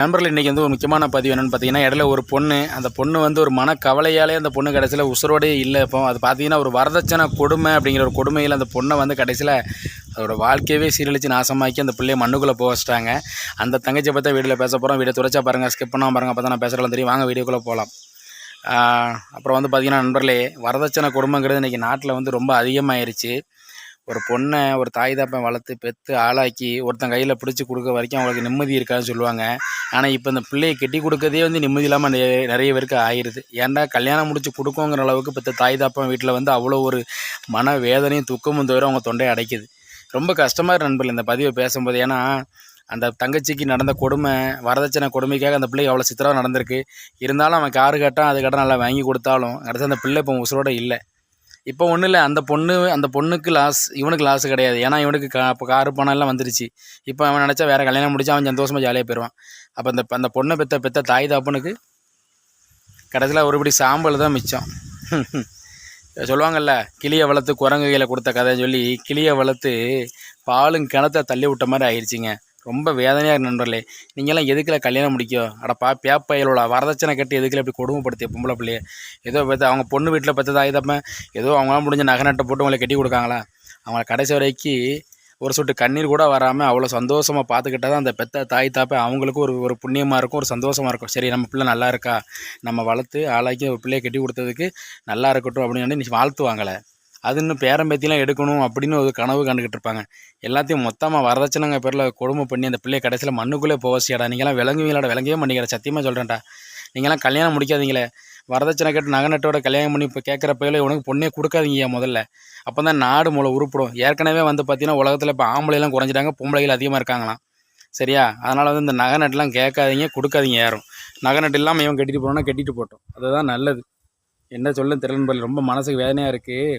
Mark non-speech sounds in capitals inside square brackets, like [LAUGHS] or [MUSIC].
நண்பர்கள் இன்றைக்கி வந்து ஒரு முக்கியமான பதிவு என்னென்னு பார்த்தீங்கன்னா இடையில ஒரு பொண்ணு அந்த பொண்ணு வந்து ஒரு மனக்கவலையாலே அந்த பொண்ணு கடைசியில் உசுரோடே இல்லை. இப்போ அது பார்த்தீங்கன்னா ஒரு வரதட்சணை கொடுமை அப்படிங்கிற ஒரு கொடுமையில் அந்த பொண்ணை வந்து கடைசியில் அதோட வாழ்க்கையவே சீரழித்து நாசமாக்கி அந்த பிள்ளைய மண்ணுக்குள்ளே போக வச்சிட்டாங்க. அந்த தங்கச்சியை பார்த்தா வீடியோவில் பேச போகிறோம் வீடியோ துறைச்சா பாருங்கள் ஸ்கிப் பண்ணால் பாருங்கள் அப்போ தான் நான் பேசுகிறேன் தெரியும். வாங்க வீடியோக்குள்ளே போகலாம் அப்புறம் வந்து பார்த்திங்கன்னா நண்பர்களே வரதட்சணை கொடுமைங்கிறது இன்றைக்கி நாட்டில் வந்து ரொம்ப அதிகமாகிருச்சு ஒரு பொண்ணை ஒரு தாய் தாப்பை வளர்த்து பெற்று ஆளாக்கி ஒருத்தன் கையில் பிடிச்சி கொடுக்க வரைக்கும் அவங்களுக்கு நிம்மதி இருக்காதுன்னு சொல்லுவாங்க. ஆனால் இப்போ இந்த பிள்ளையை கெட்டி கொடுக்கறதே வந்து நிம்மதி இல்லாமல் நிறைய நிறைய பேருக்கு ஆயிடுது ஏன்டா கல்யாணம் முடிச்சு கொடுக்கோங்கிற அளவுக்கு இப்போ தாய் தாப்பம் வீட்டில் வந்து அவ்வளோ ஒரு மன வேதனையும் துக்கமும் தவிர அவங்க தொண்டையை அடைக்குது. ரொம்ப கஷ்டமாக இருக்கு நண்பர்கள் இந்த பதிவை பேசும்போது. ஏன்னா அந்த தங்கச்சிக்கு நடந்த கொடுமை வரதட்சணை கொடுமைக்காக அந்த பிள்ளைக்கு அவ்வளோ சித்திரம் நடந்திருக்கு. இருந்தாலும் அவன் காரு கேட்டான் அது கேட்டால் நல்லா வாங்கி கொடுத்தாலும் அடுத்து அந்த பிள்ளை இப்போ உசுரோட இல்லை. இப்போ ஒன்றும் இல்லை அந்த பொண்ணு அந்த பொண்ணுக்கு லாஸ் இவனுக்கு லாஸ் கிடையாது. ஏன்னா இவனுக்கு கா இப்போ காரு பணம் எல்லாம் வந்துருச்சு. இப்போ அவன் நினச்சா வேறு கல்யாணம் முடிச்சா அவன் சந்தோஷமாக ஜாலியாக போயிடுவான் அப்போ அந்த அந்த பொண்ணை பெற்ற பெற்ற தாய் தாப்பனுக்கு கடைசியில் ஒருபடி சாம்பல் தான் மிச்சம். [LAUGHS] சொல்லுவாங்கல்ல கிளியை வளர்த்து குரங்கு கையில் கொடுத்த கதைன்னு சொல்லி கிளியை வளர்த்து பாலும் கிணத்த தள்ளி விட்ட மாதிரி ஆயிடுச்சிங்க ரொம்ப வேதனையாக இருக்கு நண்பர்களே. நீங்களாம் எதுக்குல கல்யாணம் முடிக்கோ? அடப்பா பேப்பையலோட வரதட்சணை கட்டி எதுக்குல இப்படி கொடுமைப்படுத்திய பொம்பளை பிள்ளைய? ஏதோ பார்த்து அவங்க பொண்ணு வீட்டில் பெற்ற தாய் ஏதோ அவங்களாம் முடிஞ்ச நகை நட்டை போட்டு உங்களை கட்டி கொடுக்காங்களா? அவங்கள கடைசி வரைக்கும் ஒரு சொட்டு கண்ணீர் கூட வராமல் அவ்வளோ சந்தோஷமாக பார்த்துக்கிட்டா தான் அந்த பெத்த தாய் தாப்பை அவங்களுக்கும் ஒரு ஒரு புண்ணியமாக இருக்கும் ஒரு சந்தோஷமாக இருக்கும். சரி நம்ம பிள்ளை நல்லா இருக்கா? நம்ம வளர்த்து ஆளாக்கி ஒரு பிள்ளையை கட்டி கொடுத்ததுக்கு நல்லா இருக்கட்டும் அப்படின்னு சொல்லி நீ வாழ்த்துவாங்களே அது இன்னும் பேரம்பேத்திலாம் எடுக்கணும் அப்படின்னு ஒரு கனவு கண்டுக்கிட்டு இருப்பாங்க. எல்லாத்தையும் மொத்தமாக வரதட்சணைங்க பேரில் கொடுமை பண்ணி அந்த பிள்ளைய கடைசியில் மண்ணுக்குள்ளே போவசியாடா நீங்களாம் விளங்குவீங்களாட விளங்கவே மாட்டேங்கிற சத்தியமாக சொல்கிறேன்டா நீங்களாம் கல்யாணம் முடிக்காதீங்களே. வரதட்சணை கேட்டு நகநட்டோட கல்யாணம் பண்ணி இப்போ கேட்குற பையில உனக்கு பொண்ணே கொடுக்காதீங்க முதல்ல. அப்போ தான் நாடு மூளை உருப்படும். ஏற்கனவே வந்து பார்த்தீங்கன்னா உலகத்தில் இப்போ ஆம்பளைலாம் குறைஞ்சிட்டாங்க பொம்பளைகள் அதிகமாக இருக்காங்களாம். சரியா? அதனால் வந்து இந்த நகைநட்டுலாம் கேட்காதீங்க கொடுக்காதீங்க யாரும். நகை நட்டு இல்லாமல் இவன் கட்டிட்டு போனோன்னா கட்டிட்டு போட்டோம். அதுதான் நல்லது. என்ன சொல்ல தெரியல ரொம்ப மனசுக்கு வேதனையாக இருக்குது